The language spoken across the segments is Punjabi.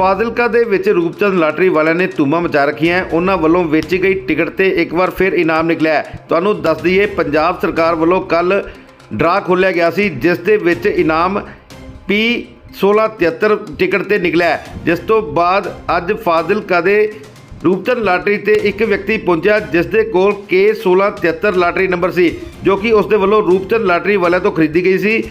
ਫਾਜ਼ਿਲਕਾ ਦੇ ਵਿੱਚ ਰੂਪਚੰਦ ਲਾਟਰੀ ਵਾਲਿਆਂ ਨੇ ਧੂਮਾਂ ਮਚਾ ਰੱਖੀਆਂ ਉਹਨਾਂ ਵੱਲੋਂ ਵੇਚੀ ਗਈ ਟਿਕਟ ਤੇ ਇੱਕ ਵਾਰ ਫਿਰ ਇਨਾਮ ਨਿਕਲਿਆ ਤੁਹਾਨੂੰ ਦੱਸ ਦਈਏ, ਪੰਜਾਬ ਸਰਕਾਰ ਵੱਲੋਂ ਕੱਲ ਡਰਾ ਖੋਲ੍ਹਿਆ ਗਿਆ ਸੀ, ਜਿਸ ਦੇ ਵਿੱਚ ਇਨਾਮ ਪੀ 1673 ਟਿਕਟ ਤੇ ਨਿਕਲਿਆ ਜਿਸ ਤੋਂ ਬਾਅਦ ਅੱਜ ਫਾਜ਼ਿਲਕਾ ਦੇ ਰੂਪਚੰਦ ਲਾਟਰੀ ਤੇ ਇੱਕ ਵਿਅਕਤੀ ਪਹੁੰਚਿਆ, ਜਿਸ ਦੇ ਕੋਲ ਕੇ 1673 ਲਾਟਰੀ ਨੰਬਰ ਸੀ, ਜੋ ਕਿ ਉਸ ਦੇ ਵੱਲੋਂ ਰੂਪਚੰਦ ਲਾਟਰੀ ਵਾਲਿਆਂ ਤੋਂ ਖਰੀਦੀ ਗਈ ਸੀ।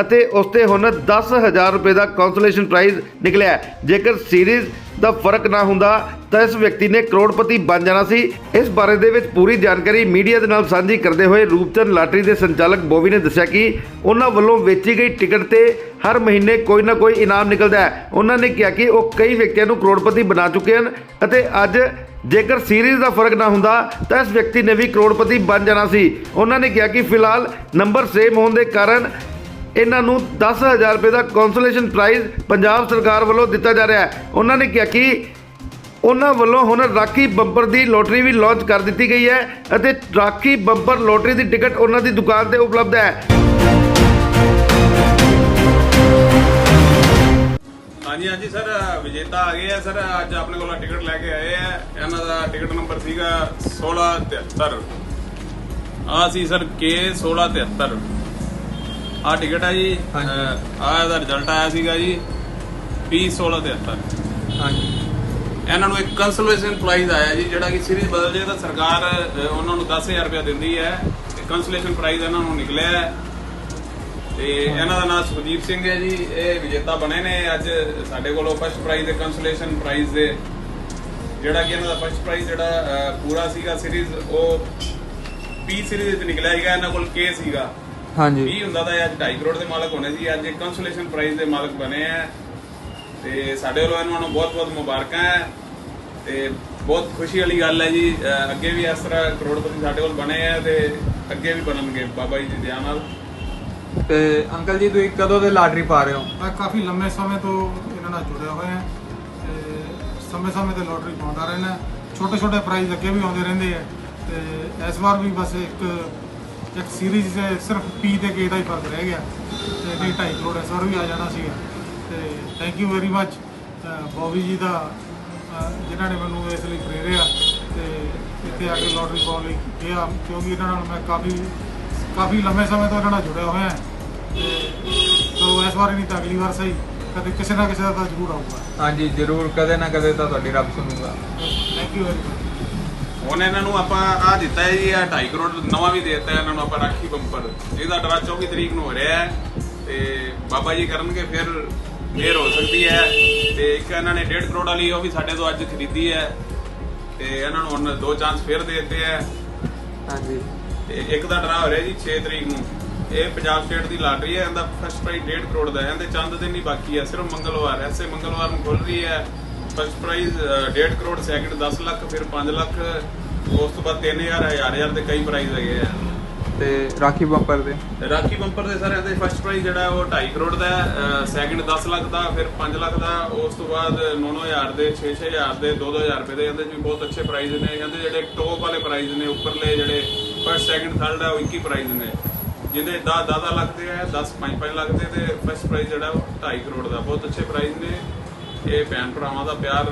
ਅਤੇ ਉਸ ਤੇ ਹੁਣ 10000 ਰੁਪਏ ਦਾ ਕੌਂਸੋਲੇਸ਼ਨ ਪ੍ਰਾਈਜ਼ ਨਿਕਲਿਆ ਜੇਕਰ ਸੀਰੀਜ਼ ਦਾ ਫ਼ਰਕ ਨਾ ਹੁੰਦਾ, ਤਾਂ ਇਸ ਵਿਅਕਤੀ ਨੇ ਕਰੋੜਪਤੀ ਬਣ ਜਾਣਾ ਸੀ। ਇਸ ਬਾਰੇ ਦੇ ਵਿੱਚ ਪੂਰੀ ਜਾਣਕਾਰੀ ਮੀਡੀਆ ਦੇ ਨਾਲ ਸਾਂਝੀ ਕਰਦੇ ਹੋਏ ਰੂਪਚੰਦ ਲਾਟਰੀ ਦੇ ਸੰਚਾਲਕ ਬੋਵੀ ਨੇ ਦੱਸਿਆ ਕਿ ਉਹਨਾਂ ਵੱਲੋਂ ਵੇਚੀ ਗਈ ਟਿਕਟ ਤੇ ਹਰ ਮਹੀਨੇ ਕੋਈ ਨਾ ਕੋਈ ਇਨਾਮ ਨਿਕਲਦਾ ਹੈ। ਉਹਨਾਂ ਨੇ ਕਿਹਾ ਕਿ ਉਹ ਕਈ ਵਿਅਕਤੀਆਂ ਨੂੰ ਕਰੋੜਪਤੀ ਬਣਾ ਚੁੱਕੇ ਹਨ ਅਤੇ ਅੱਜ ਜੇਕਰ ਸੀਰੀਜ਼ ਦਾ ਫ਼ਰਕ ਨਾ ਹੁੰਦਾ, ਤਾਂ ਇਸ ਵਿਅਕਤੀ ਨੇ ਵੀ ਕਰੋੜਪਤੀ ਬਣ ਜਾਣਾ ਸੀ। ਉਹਨਾਂ ਨੇ ਕਿਹਾ ਕਿ ਫਿਲਹਾਲ ਨੰਬਰ ਸੇਮ ਹੋਣ ਦੇ ਕਾਰਨ ਇਹਨਾਂ ਨੂੰ 10000 ਰੁਪਏ ਦਾ ਕੌਂਸੋਲੇਸ਼ਨ ਪ੍ਰਾਈਜ਼ ਪੰਜਾਬ ਸਰਕਾਰ ਵੱਲੋਂ ਦਿੱਤਾ ਜਾ ਰਿਹਾ ਹੈ। ਉਹਨਾਂ ਨੇ ਕਿਹਾ ਕਿ ਉਹਨਾਂ ਵੱਲੋਂ ਹੁਣ ਰਾਖੀ ਬੰਪਰ ਦੀ ਲੋਟਰੀ ਵੀ ਲਾਂਚ ਕਰ ਦਿੱਤੀ ਗਈ ਹੈ ਅਤੇ ਰਾਖੀ ਬੰਪਰ ਲੋਟਰੀ ਦੀ ਟਿਕਟ ਉਹਨਾਂ ਦੀ ਦੁਕਾਨ ਤੇ ਉਪਲਬਧ ਹੈ। ਹਾਂਜੀ ਹਾਂਜੀ ਸਰ, ਵਿਜੇਤਾ ਆ ਗਏ ਆ ਸਰ। ਅੱਜ ਆਪਣੇ ਕੋਲ ਟਿਕਟ ਲੈ ਕੇ ਆਏ ਆ। ਇਹਨਾਂ ਦਾ ਟਿਕਟ ਨੰਬਰ ਸੀਗਾ 1673 ਆ ਸੀ ਸਰ K 1673 ਆ ਟਿਕਟ ਹੈ ਜੀ। ਆ ਇਹਦਾ ਰਿਜ਼ਲਟ ਆਇਆ ਸੀਗਾ ਜੀ P 1673 ਹਾਂਜੀ। ਇਹਨਾਂ ਨੂੰ ਇੱਕ ਕੰਸੋਲੇਸ਼ਨ ਪ੍ਰਾਈਜ਼ ਆਇਆ ਜੀ ਜਿਹੜਾ ਕਿ ਸੀਰੀਜ਼ ਬਦਲ ਜੇ ਤਾਂ ਸਰਕਾਰ ਉਹਨਾਂ ਨੂੰ 10000 ਰੁਪਏ ਦਿੰਦੀ ਹੈ। ਤੇ ਕੰਸੋਲੇਸ਼ਨ ਪ੍ਰਾਈਜ਼ ਇਹਨਾਂ ਨੂੰ ਨਿਕਲਿਆ ਹੈ। ਤੇ ਇਹਨਾਂ ਦਾ ਨਾਮ ਸੁਖਦੀਪ ਸਿੰਘ ਹੈ ਜੀ। ਇਹ ਵਿਜੇਤਾ ਬਣੇ ਨੇ ਅੱਜ ਸਾਡੇ ਕੋਲੋਂ ਫਸਟ ਪ੍ਰਾਈਜ਼ ਦੇ ਕੰਸੋਲੇਸ਼ਨ ਪ੍ਰਾਈਜ਼ ਦੇ। ਜਿਹੜਾ ਕਿ ਇਹਨਾਂ ਦਾ ਫਸਟ ਪ੍ਰਾਈਜ਼ ਜਿਹੜਾ ਪੂਰਾ ਸੀਗਾ ਸੀਰੀਜ਼ ਉਹ ਪੀ ਸੀਰੀਜ਼ ਵਿੱਚ ਨਿਕਲਿਆ ਸੀਗਾ। ਇਹਨਾਂ ਕੋਲ ਕੇ ਸੀਗਾ। ਹਾਂਜੀ। 20 ਹੁੰਦਾ ਤਾਂ ਇਹ ਅੱਜ 2.5 ਕਰੋੜ ਦੇ ਮਾਲਕ ਹੋਣੇ ਸੀ। ਅੱਜ ਇਹ ਕੰਸੋਲੇਸ਼ਨ ਪ੍ਰਾਈਜ਼ ਦੇ ਮਾਲਕ ਬਣੇ ਆ। ਤੇ ਸਾਡੇ ਵੱਲੋਂ ਇਹਨਾਂ ਨੂੰ ਬਹੁਤ ਬਹੁਤ ਮੁਬਾਰਕਾਂ ਹੈ ਤੇ ਬਹੁਤ ਖੁਸ਼ੀ ਵਾਲੀ ਗੱਲ ਹੈ ਜੀ। ਅੱਗੇ ਵੀ ਇਸ ਤਰ੍ਹਾਂ ਕਰੋੜਪਤੀ ਸਾਡੇ ਕੋਲ ਬਣੇ ਆ ਤੇ ਅੱਗੇ ਵੀ ਬਣਨਗੇ ਬਾਬਾ ਜੀ ਦੀ ਦਇਆ ਨਾਲ। ਤੇ ਅੰਕਲ ਜੀ ਤੁਸੀਂ ਕਦੋਂ ਦੇ ਲਾਟਰੀ ਪਾ ਰਹੇ ਹੋ? ਮੈਂ ਕਾਫੀ ਲੰਮੇ ਸਮੇਂ ਤੋਂ ਇਹਨਾਂ ਨਾਲ ਜੁੜਿਆ ਹੋਇਆ ਹਾਂ। ਤੇ ਸਮੇਂ-ਸਮੇਂ ਤੇ ਲੋਟਰੀ ਪਾਉਂਦਾ ਰਹਿਣਾ ਛੋਟੇ ਛੋਟੇ ਪ੍ਰਾਈਜ਼ ਅੱਗੇ ਵੀ ਆਉਂਦੇ ਰਹਿੰਦੇ ਆ। ਤੇ ਇਸ ਵਾਰ ਵੀ ਬਸ ਇੱਕ ਇੱਕ ਸੀਰੀਜ਼ ਸਿਰਫ ਪੀ ਤੇ ਕੇ ਦਾ ਹੀ ਫ਼ਰਕ ਰਹਿ ਗਿਆ। ਤੇ ਨਹੀਂ 2.5 ਕਰੋੜ ਇਸ ਵਾਰ ਵੀ ਆ ਜਾਣਾ ਸੀਗਾ। ਤੇ thank you very much Bobby ji ਦਾ ਜਿਨ੍ਹਾਂ ਨੇ ਮੈਨੂੰ ਇਸ ਲਈ ਪ੍ਰੇਰਿਆ ਤੇ ਇੱਥੇ ਆ ਕੇ ਲੋਟਰੀ ਪਾਉਣ ਲਈ ਕਿਹਾ ਕਿਉਂਕਿ ਇਹਨਾਂ ਨਾਲ ਮੈਂ ਕਾਫੀ ਕਾਫੀ ਲੰਮੇ ਸਮੇਂ ਤੋਂ ਇਹਨਾਂ ਨਾਲ ਜੁੜਿਆ ਹੋਇਆ ਹਾਂ। ਤੇ ਸੋ ਇਸ ਵਾਰ ਨਹੀਂ ਤਾਂ ਅਗਲੀ ਵਾਰ ਸਹੀ ਕਦੇ ਕਿਸੇ ਨਾ ਕਿਸੇ ਦਾ ਤਾਂ ਜ਼ਰੂਰ ਆਊਗਾ। ਹਾਂਜੀ ਜ਼ਰੂਰ ਕਦੇ ਨਾ ਕਦੇ ਤਾਂ ਤੁਹਾਡੀ ਰੱਬ ਸੁਣੂਗਾ। ਥੈਂਕ ਯੂ ਵੈਰੀ ਮਚ ਹੁਣ ਇਹਨਾਂ ਨੂੰ ਆਪਾਂ ਆ ਦਿੱਤਾ ਹੈ ਜੀ ਆ 2.5 ਕਰੋੜ ਨਵਾਂ ਵੀ ਦੇ ਦਿੱਤਾ ਇਹਨਾਂ ਨੂੰ ਆਪਾਂ ਰਾਖੀ ਬੰਪਰ। ਇਹਦਾ ਡਰਾ 24 ਤਰੀਕ ਨੂੰ ਹੋ ਰਿਹਾ ਹੈ ਤੇ ਬਾਬਾ ਜੀ ਕਰਨਗੇ ਫਿਰ ਫੇਰ ਹੋ ਸਕਦੀ ਹੈ। ਤੇ ਇੱਕ ਇਹਨਾਂ ਨੇ 1.5 ਕਰੋੜ ਵਾਲੀ ਉਹ ਵੀ ਸਾਡੇ ਤੋਂ ਅੱਜ ਖਰੀਦੀ ਹੈ। ਤੇ ਇਹਨਾਂ ਨੂੰ ਹੁਣ ਦੋ ਚਾਂਸ ਫਿਰ ਦੇ ਦਿੱਤੇ ਹੈ। ਹਾਂਜੀ। ਤੇ ਇੱਕ ਦਾ ਡਰਾ ਹੋ ਰਿਹਾ ਜੀ 6 ਤਰੀਕ ਨੂੰ। ਇਹ ਪੰਜਾਬ ਸਟੇਟ ਦੀ ਲਾਟਰੀ ਹੈ ਇਹਦਾ ਫਸਟ ਪ੍ਰਾਈਜ਼ 1.5 ਕਰੋੜ ਦਾ ਹੈ। ਇਹਦੇ ਚੰਦ ਦਿਨ ਹੀ ਬਾਕੀ ਹੈ ਸਿਰਫ ਮੰਗਲਵਾਰ ਐਸੇ ਮੰਗਲਵਾਰ ਨੂੰ ਖੁੱਲ ਰਹੀ ਹੈ। First prize 1.5 crore second 10 lakh ਫਿਰ 5 ਲੱਖ ਉਸ ਤੋਂ ਬਾਅਦ 3000 ਹਜ਼ਾਰ ਹਜ਼ਾਰ ਦੇ ਕਈ ਪ੍ਰਾਈਜ਼ ਹੈਗੇ ਆ ਤੇ ਰਾਖੀ ਬੰਪਰ ਦੇ ਰਾਖੀ ਬੰਪਰ ਦੇ ਸਰ ਇਹਦੇ ਫਸਟ ਪ੍ਰਾਈਜ਼ ਜਿਹੜਾ ਉਹ 2.5 ਕਰੋੜ ਦਾ ਸੈਕਿੰਡ 10 ਲੱਖ ਦਾ ਫਿਰ 5 ਲੱਖ ਦਾ ਉਸ ਤੋਂ ਬਾਅਦ 9-9000 ਦੇ 6-6000 ਦੇ 2-2000 ਰੁਪਏ ਦੇ ਇਹਦੇ ਵੀ ਬਹੁਤ ਅੱਛੇ ਪ੍ਰਾਈਜ਼ ਨੇ ਇਹਦੇ ਜਿਹੜੇ ਟੋਪ ਵਾਲੇ ਪ੍ਰਾਈਜ਼ ਨੇ ਉੱਪਰਲੇ ਜਿਹੜੇ ਫਸਟ ਸੈਕਿੰਡ ਥਰਡ ਹੈ ਉਹ 21 ਪ੍ਰਾਈਜ਼ ਨੇ ਜਿਹਦੇ 10-10 ਲੱਖ ਦੇ ਹੈ 10-5-5 ਲੱਖ ਦੇ ਤੇ ਫਸਟ ਪ੍ਰਾਈਜ਼ ਜਿਹੜਾ ਉਹ 2.5 ਕਰੋੜ ਦਾ ਬਹੁਤ ਅੱਛੇ ਪ੍ਰਾਈਜ਼ ਨੇ ਇਹ ਭੈਣ ਭਰਾਵਾਂ ਦਾ ਪਿਆਰ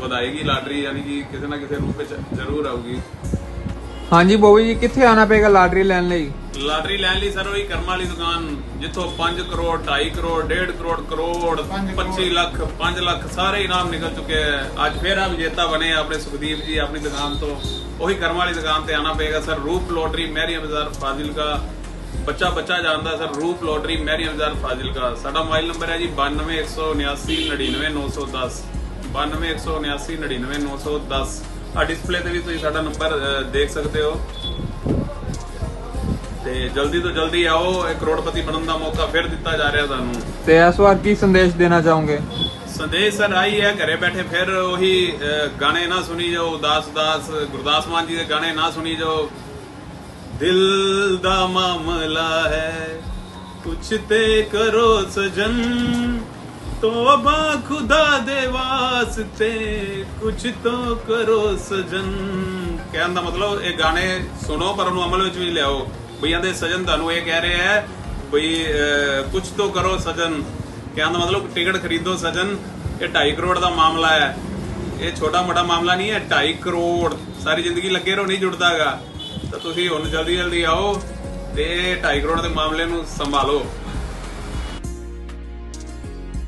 ਵਧਾਏਗੀ ਲਾਟਰੀ ਯਾਨੀ ਕਿ ਕਿਸੇ ਨਾ ਕਿਸੇ ਰੂਪ ਵਿੱਚ ਜ਼ਰੂਰ ਆਊਗੀ। ਹਾਂਜੀ ਬੋਬੀ ਜੀ ਕਿੱਥੇ ਆਣਾ ਪਏਗਾ ਲਾਟਰੀ ਲੈਣ ਲਈ? ਲਾਟਰੀ ਲੈਣ ਲਈ ਸਰ ਉਹੀ ਕਰਮਾਂ ਵਾਲੀ ਦੁਕਾਨ ਜਿੱਥੋਂ 5 ਕਰੋੜ 2.5 ਕਰੋੜ 1.5 ਕਰੋੜ ਕਰੋੜ ਪੰਜ ਕਰੋੜ। 25 ਲੱਖ 5 ਲੱਖ ਸਾਰੇ ਇਨਾਮ ਨਿਕਲ ਚੁੱਕੇ ਹੈ ਅੱਜ ਫੇਰ ਆ ਵਿਜੇਤਾ ਬਣੇ ਆ ਆਪਣੇ ਸੁਖਦੀਪ ਜੀ ਆਪਣੀ ਦੁਕਾਨ ਤੋਂ। ਉਹੀ ਕਰਮਾਂ ਵਾਲੀ ਦੁਕਾਨ ਤੇ ਆਣਾ ਪਏਗਾ ਸਰ ਰੂਪ ਲੋਟਰੀ ਮੈਰੀਆ ਬਾਜ਼ਾਰ ਫਾਜ਼ਿਲਕਾ। ਬੱਚਾ ਬੱਚਾ ਜਾਣਦਾ ਸਰ ਰੂਪ ਲੋਟਰੀ ਮੈਰੀਆ ਬਾਜ਼ਾਰ ਫਾਜ਼ਿਲਕਾ। ਸਾਡਾ ਮੋਬਾਈਲ ਨੰਬਰ ਹੈ ਜੀ 9217799910 9217799910 ਆ ਡਿਸਪਲੇ ਤੇ ਵੀ ਤੁਸੀਂ ਸਾਡਾ ਨੰਬਰ ਦੇਖ ਸਕਦੇ ਹੋ। ਤੇ ਜਲਦੀ ਤੋਂ ਜਲਦੀ ਆਓ ਇਹ ਕਰੋੜਪਤੀ ਬਣਨ ਦਾ ਮੌਕਾ ਫਿਰ ਦਿੱਤਾ ਜਾ ਰਿਹਾ ਤੁਹਾਨੂੰ ਤੇ ਇਸ ਵਾਰ ਕੀ ਸੰਦੇਸ਼ ਦੇਣਾ ਚਾਹੋਗੇ? ਸੰਦੇਸ਼ ਸਰ ਆਈ ਹੈ ਘਰੇ ਬੈਠੇ ਫਿਰ ਉਹੀ ਗਾਣੇ ਨਾ ਸੁਣੀ ਜਾਓ ਉਦਾਸ ਉਦਾਸ ਗੁਰਦਾਸ ਮਾਨ ਜੀ ਦੇ ਗਾਣੇ ਨਾ ਸੁਣੀ ਜਾਓ। ਦਿਲ ਦਾ ਮਾਮਲਾ ਹੈ। ਕੁਛ ਕਰੋ ਸਜਨ। ਤੋਬਾ ਖੁਦਾ ਦੇ ਵਾਸਤੇ ਕੁਛ ਤੋ ਕਰੋ ਸਜਨ। ਕਹਿਣ ਦਾ ਮਤਲਬ ਇਹ ਗਾਣੇ ਸੁਣੋ, ਪਰ ਉਹਨੂੰ ਅਮਲ ਵਿੱਚ ਵੀ ਲਿਆਓ। ਬਈ ਆਂਦੇ ਸਜਨ ਤੁਹਾਨੂੰ ਇਹ ਕਹਿ ਰਿਹਾ ਹੈ, ਬਈ ਕੁਛ ਤੋਂ ਕਰੋ ਸਜਨ। ਕਹਿਣ ਦਾ ਮਤਲਬ ਟਿਕਟ ਖਰੀਦੋ ਸਜਨ। ਇਹ 2.5 ਕਰੋੜ ਦਾ ਮਾਮਲਾ ਹੈ। ਇਹ ਛੋਟਾ ਮੋਟਾ ਮਾਮਲਾ ਨਹੀਂ ਹੈ 2.5 ਕਰੋੜ। ਸਾਰੀ ਜ਼ਿੰਦਗੀ ਲੱਗੇ ਰਹੋ, ਨਹੀਂ ਜੁੜਦਾਗਾ। ਤਾਂ ਤੁਸੀਂ ਹੁਣ ਜਲਦੀ ਜਲਦੀ ਆਓ ਤੇ 2.5 ਕਰੋੜ ਦੇ ਮਾਮਲੇ ਨੂੰ ਸੰਭਾਲੋ।